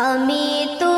আমি তোমার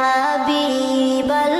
ইয়া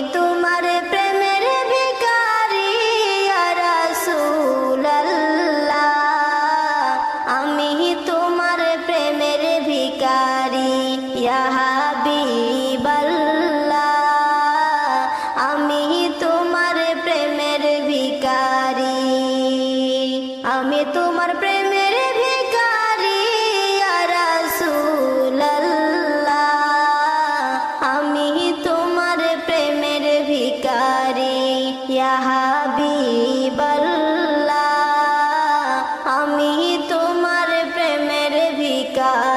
তোমার প্রেমের ভিকারি আমি তোমার প্রেমের ভিকারি হাবিবাল্লাহ। আমি তোমার প্রেমের ভিকারি